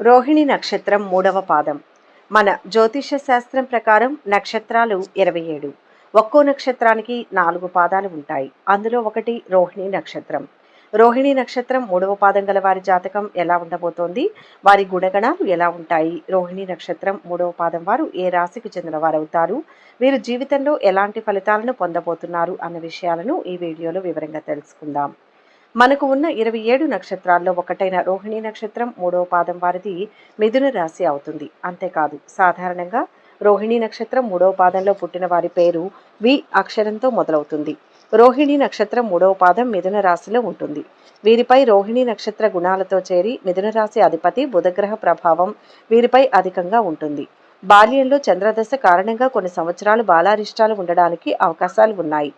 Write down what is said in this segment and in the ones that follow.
రోహిణి నక్షత్రం మూడవ పాదం. మన జ్యోతిష శాస్త్రం ప్రకారం నక్షత్రాలు ఇరవై ఏడు. ఒక్కో నక్షత్రానికి నాలుగు పాదాలు ఉంటాయి. అందులో ఒకటి రోహిణి నక్షత్రం. రోహిణి నక్షత్రం మూడవ పాదం గల వారి జాతకం ఎలా ఉండబోతోంది? వారి గుణగణాలు ఎలా ఉంటాయి? రోహిణి నక్షత్రం మూడవ పాదం వారు ఏ రాశికి చెందిన వారవుతారు? వీరు జీవితంలో ఎలాంటి ఫలితాలను పొందబోతున్నారు అన్న విషయాలను ఈ వీడియోలో వివరంగా తెలుసుకుందాం. మనకు ఉన్న ఇరవై ఏడు నక్షత్రాల్లో ఒకటైన రోహిణి నక్షత్రం మూడవ పాదం వారిది మిథున రాశి అవుతుంది. అంతేకాదు సాధారణంగా రోహిణి నక్షత్రం మూడవ పాదంలో పుట్టిన వారి పేరు వి అక్షరంతో మొదలవుతుంది. రోహిణి నక్షత్రం మూడవ పాదం మిథున రాశిలో ఉంటుంది. వీరిపై రోహిణి నక్షత్ర గుణాలతో చేరి మిథున రాశి అధిపతి బుధగ్రహ ప్రభావం వీరిపై అధికంగా ఉంటుంది. బాల్యంలో చంద్రదశ కారణంగా కొన్ని సంవత్సరాలు బాలారిష్టాలు ఉండడానికి అవకాశాలు ఉన్నాయి.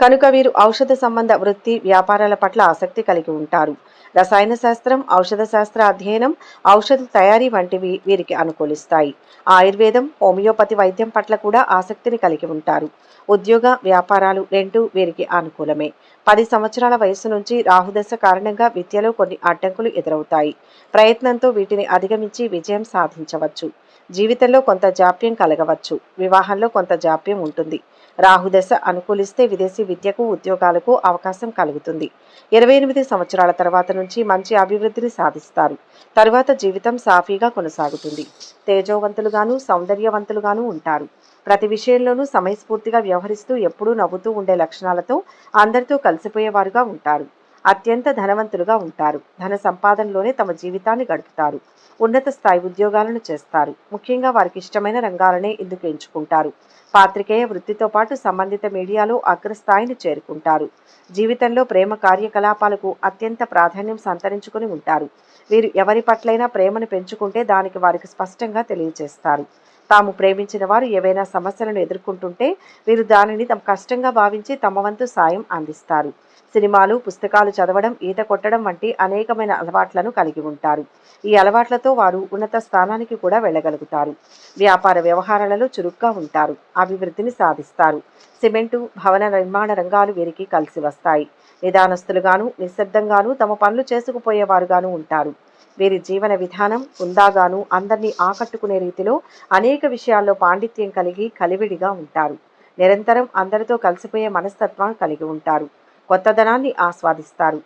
కనుక వీరు ఔషధ సంబంధ వృత్తి వ్యాపారాల పట్ల ఆసక్తి కలిగి ఉంటారు. రసాయన శాస్త్రం ఔషధ శాస్త్ర అధ్యయనం ఔషధ తయారీ వంటివి వీరికి అనుకూలిస్తాయి. ఆయుర్వేదం హోమియోపతి వైద్యం పట్ల కూడా ఆసక్తిని కలిగి ఉంటారు. ఉద్యోగ వ్యాపారాలు రెండూ వీరికి అనుకూలమే. పది సంవత్సరాల వయసు నుంచి రాహుదశ కారణంగా విద్యలో కొన్ని అడ్డంకులు ఎదురవుతాయి. ప్రయత్నంతో వీటిని అధిగమించి విజయం సాధించవచ్చు. జీవితంలో కొంత జాప్యం కలగవచ్చు. వివాహంలో కొంత జాప్యం ఉంటుంది. రాహుదశ అనుకూలిస్తే విదేశీ విద్యకు ఉద్యోగాలకు అవకాశం కలుగుతుంది. ఇరవై ఎనిమిది సంవత్సరాల తర్వాత నుంచి మంచి అభివృద్ధిని సాధిస్తారు. తరువాత జీవితం సాఫీగా కొనసాగుతుంది. తేజోవంతులుగాను సౌందర్యవంతులుగాను ఉంటారు. ప్రతి విషయంలోనూ సమయస్ఫూర్తిగా వ్యవహరిస్తూ ఎప్పుడూ నవ్వుతూ ఉండే లక్షణాలతో అందరితో కలిసిపోయేవారుగా ఉంటారు. అత్యంత ధనవంతులుగా ఉంటారు. ధన సంపాదనలోనే తమ జీవితాన్ని గడుపుతారు. ఉన్నత స్థాయి ఉద్యోగాలను చేస్తారు. ముఖ్యంగా వారికి ఇష్టమైన రంగాలనే ఇందుకు ఎంచుకుంటారు. పాత్రికేయ వృత్తితో పాటు సంబంధిత మీడియాలో అగ్రస్థాయిని చేరుకుంటారు. జీవితంలో ప్రేమ కార్యకలాపాలకు అత్యంత ప్రాధాన్యం సంతరించుకుని ఉంటారు. వీరు ఎవరి పట్లైనా ప్రేమను పెంచుకుంటే దానికి వారికి స్పష్టంగా తెలియజేస్తారు. తాము ప్రేమించిన వారు ఏవైనా సమస్యలను ఎదుర్కొంటుంటే వీరు దానిని తమ కష్టంగా భావించి తమ వంతు సాయం అందిస్తారు. సినిమాలు పుస్తకాలు చదవడం ఈత కొట్టడం వంటి అనేకమైన అలవాట్లను కలిగి ఉంటారు. ఈ అలవాట్లతో వారు ఉన్నత స్థానానికి కూడా వెళ్ళగలుగుతారు. వ్యాపార వ్యవహారాలలో చురుగ్గా ఉంటారు. అభివృద్ధిని సాధిస్తారు. సిమెంటు భవన నిర్మాణ రంగాలు వీరికి కలిసి వస్తాయి. నిదానస్తులుగాను నిశ్శబ్దంగాను తమ పనులు చేసుకుపోయేవారుగాను ఉంటారు. వీరి జీవన విధానం ఉందాగాను అందరినీ ఆకట్టుకునే రీతిలో అనేక విషయాల్లో పాండిత్యం కలిగి కలివిడిగా ఉంటారు. నిరంతరం అందరితో కలిసిపోయే మనస్తత్వం కలిగి ఉంటారు. కొత్తదనాన్ని ఆస్వాదిస్తారు.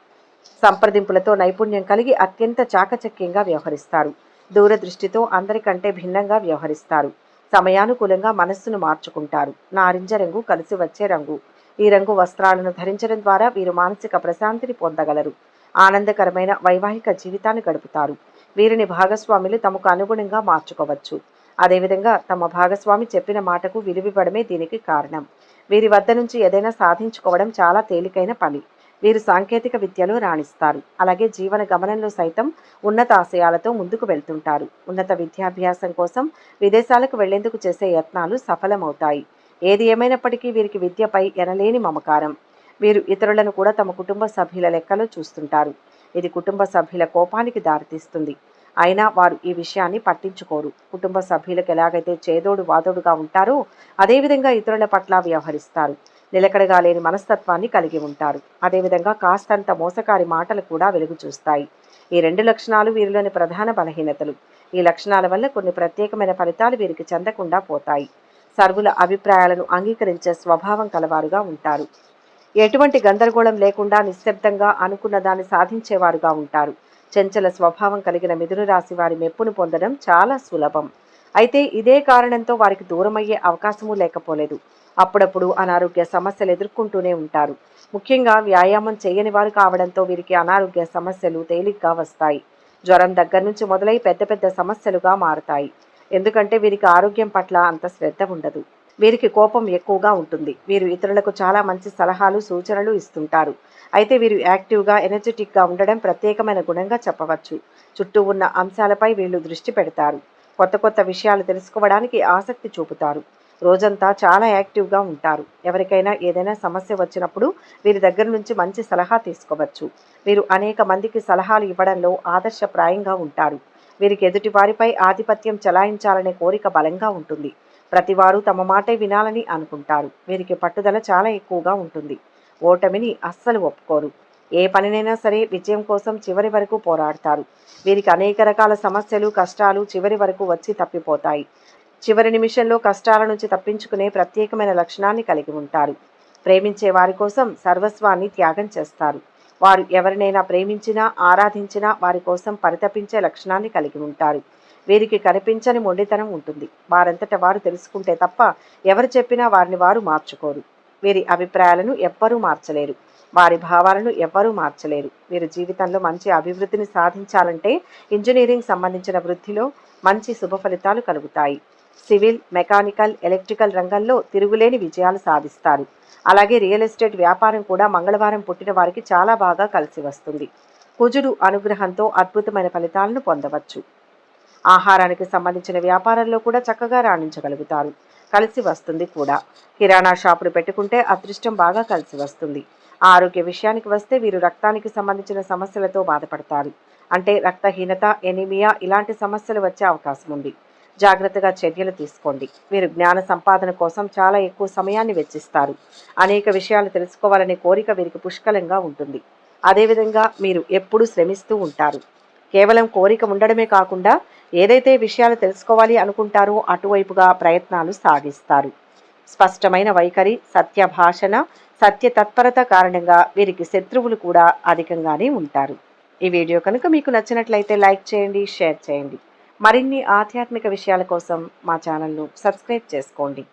సంప్రదింపులతో నైపుణ్యం కలిగి అత్యంత చాకచక్యంగా వ్యవహరిస్తారు. దూరదృష్టితో అందరికంటే భిన్నంగా వ్యవహరిస్తారు. సమయానుకూలంగా మనస్సును మార్చుకుంటారు. నారింజ రంగు కలిసి వచ్చే రంగు. ఈ రంగు వస్త్రాలను ధరించడం ద్వారా వీరు మానసిక ప్రశాంతిని పొందగలరు. ఆనందకరమైన వైవాహిక జీవితాన్ని గడుపుతారు. వీరిని భాగస్వాములు తమకు అనుగుణంగా మార్చుకోవచ్చు. అదేవిధంగా తమ భాగస్వామి చెప్పిన మాటకు విలువివ్వడమే దీనికి కారణం. వీరి వద్ద నుంచి ఏదైనా సాధించుకోవడం చాలా తేలికైన పని. వీరు సాంకేతిక విద్యలో రాణిస్తారు. అలాగే జీవన గమనంలో సైతం ఉన్నత ఆశయాలతో ముందుకు వెళ్తుంటారు. ఉన్నత విద్యాభ్యాసం కోసం విదేశాలకు వెళ్ళేందుకు చేసే యత్నాలు సఫలమవుతాయి. ఏది ఏమైనప్పటికీ వీరికి విద్యపై ఎనలేని మమకారం. వీరు ఇతరులను కూడా తమ కుటుంబ సభ్యుల లెక్కలో చూస్తుంటారు. ఇది కుటుంబ సభ్యుల కోపానికి దారితీస్తుంది. అయినా వారు ఈ విషయాన్ని పట్టించుకోరు. కుటుంబ సభ్యులకు ఎలాగైతే చేదోడు వాదోడుగా ఉంటారో అదేవిధంగా ఇతరుల పట్ల వ్యవహరిస్తారు. నిలకడగా లేని మనస్తత్వాన్ని కలిగి ఉంటారు. అదేవిధంగా కాస్తంత మోసకారి మాటలు కూడా వెలుగు చూస్తాయి. ఈ రెండు లక్షణాలు వీరిలోని ప్రధాన బలహీనతలు. ఈ లక్షణాల వల్ల కొన్ని ప్రత్యేకమైన ఫలితాలు వీరికి చెందకుండా పోతాయి. సర్వుల అభిప్రాయాలను అంగీకరించే స్వభావం కలవారుగా ఉంటారు. ఎటువంటి గందరగోళం లేకుండా నిశ్శబ్దంగా అనుకున్న దాన్ని సాధించేవారుగా ఉంటారు. చంచల స్వభావం కలిగిన మిథున రాశి వారి మెప్పును పొందడం చాలా సులభం. అయితే ఇదే కారణంతో వారికి దూరమయ్యే అవకాశము లేకపోలేదు. అప్పుడప్పుడు అనారోగ్య సమస్యలు ఎదుర్కొంటూనే ఉంటారు. ముఖ్యంగా వ్యాయామం చేయని వారు కావడంతో వీరికి అనారోగ్య సమస్యలు తేలిగ్గా వస్తాయి. జ్వరం దగ్గర నుంచి మొదలై పెద్ద పెద్ద సమస్యలుగా మారుతాయి. ఎందుకంటే వీరికి ఆరోగ్యం పట్ల అంత శ్రద్ధ ఉండదు. వీరికి కోపం ఎక్కువగా ఉంటుంది. వీరు ఇతరులకు చాలా మంచి సలహాలు సూచనలు ఇస్తుంటారు. అయితే వీరు యాక్టివ్గా ఎనర్జెటిక్గా ఉండడం ప్రత్యేకమైన గుణంగా చెప్పవచ్చు. చుట్టూ ఉన్న అంశాలపై వీళ్ళు దృష్టి పెడతారు. కొత్త కొత్త విషయాలు తెలుసుకోవడానికి ఆసక్తి చూపుతారు. రోజంతా చాలా యాక్టివ్గా ఉంటారు. ఎవరికైనా ఏదైనా సమస్య వచ్చినప్పుడు వీరి దగ్గర నుంచి మంచి సలహా తీసుకోవచ్చు. వీరు అనేక మందికి సలహాలు ఇవ్వడంలో ఆదర్శప్రాయంగా ఉంటారు. వీరికి ఎదుటి వారిపై ఆధిపత్యం చెలాయించాలనే కోరిక బలంగా ఉంటుంది. ప్రతివారు తమ మాటే వినాలని అనుకుంటారు. వీరికి పట్టుదల చాలా ఎక్కువగా ఉంటుంది. ఓటమిని అస్సలు ఒప్పుకోరు. ఏ పనినైనా సరే విజయం కోసం చివరి వరకు పోరాడతారు. వీరికి అనేక రకాల సమస్యలు కష్టాలు చివరి వరకు వచ్చి తప్పిపోతాయి. చివరి నిమిషంలో కష్టాల నుంచి తప్పించుకునే ప్రత్యేకమైన లక్షణాన్ని కలిగి ఉంటారు. ప్రేమించే వారి కోసం సర్వస్వాన్ని త్యాగం చేస్తారు. వారు ఎవరినైనా ప్రేమించినా ఆరాధించినా వారి కోసం పరితపించే లక్షణాన్ని కలిగి ఉంటారు. వీరికి కనిపించని మొండితనం ఉంటుంది. వారంతట వారు తెలుసుకుంటే తప్ప ఎవరు చెప్పినా వారిని వారు మార్చుకోరు. వీరి అభిప్రాయాలను ఎవ్వరూ మార్చలేరు. వారి భావాలను ఎవ్వరూ మార్చలేరు. వీరు జీవితంలో మంచి అభివృద్ధిని సాధించాలంటే ఇంజనీరింగ్ సంబంధించిన వృద్ధిలో మంచి శుభ ఫలితాలు కలుగుతాయి. సివిల్ మెకానికల్ ఎలక్ట్రికల్ రంగంలో తిరుగులేని విజయాలు సాధిస్తారు. అలాగే రియల్ ఎస్టేట్ వ్యాపారం కూడా మంగళవారం పుట్టిన వారికి చాలా బాగా కలిసి వస్తుంది. కుజుడు అనుగ్రహంతో అద్భుతమైన ఫలితాలను పొందవచ్చు. ఆహారానికి సంబంధించిన వ్యాపారంలో కూడా చక్కగా రాణించగలుగుతారు. కలిసి వస్తుంది కూడా. కిరాణా షాపులు పెట్టుకుంటే అదృష్టం బాగా కలిసి వస్తుంది. ఆరోగ్య విషయానికి వస్తే వీరు రక్తానికి సంబంధించిన సమస్యలతో బాధపడతారు. అంటే రక్తహీనత ఎనీమియా ఇలాంటి సమస్యలు వచ్చే అవకాశం ఉంది. జాగ్రత్తగా చర్యలు తీసుకోండి. మీరు జ్ఞాన సంపాదన కోసం చాలా ఎక్కువ సమయాన్ని వెచ్చిస్తారు. అనేక విషయాలు తెలుసుకోవాలనే కోరిక వీరికి పుష్కలంగా ఉంటుంది. అదేవిధంగా మీరు ఎప్పుడూ శ్రమిస్తూ ఉంటారు. కేవలం కోరిక ఉండడమే కాకుండా ఏదైతే విషయాలు తెలుసుకోవాలి అనుకుంటారో అటువైపుగా ప్రయత్నాలు సాగిస్తారు. స్పష్టమైన వైఖరి సత్య భాషణ సత్య తత్పరత కారణంగా వీరికి శత్రువులు కూడా అధికంగానే ఉంటారు. ఈ వీడియో కనుక మీకు నచ్చినట్లయితే లైక్ చేయండి షేర్ చేయండి. మరిన్ని ఆధ్యాత్మిక విషయాల కోసం మా ఛానల్ను సబ్స్క్రైబ్ చేసుకోండి.